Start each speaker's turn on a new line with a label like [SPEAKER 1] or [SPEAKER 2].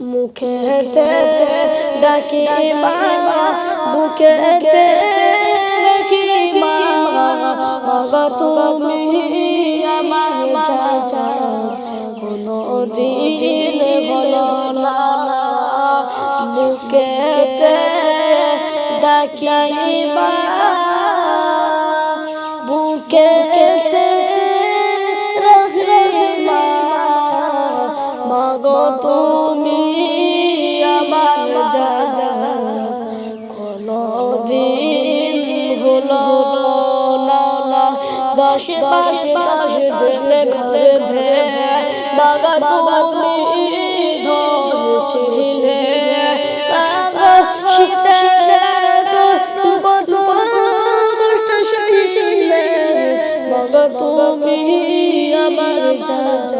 [SPEAKER 1] মুখেতে ডাকি মা বুকেতে রাখি মা। মাগো তুমি আমার যা কোনো দিন হলো না বুকেতে ডাকি মা বুকেতে রাখি মা। মাগো তুমি দিন হলো না দশ মাস মাস দিলে ঘরে ভে বাগা তুমি ধরেছিলে। তুমি আমার যা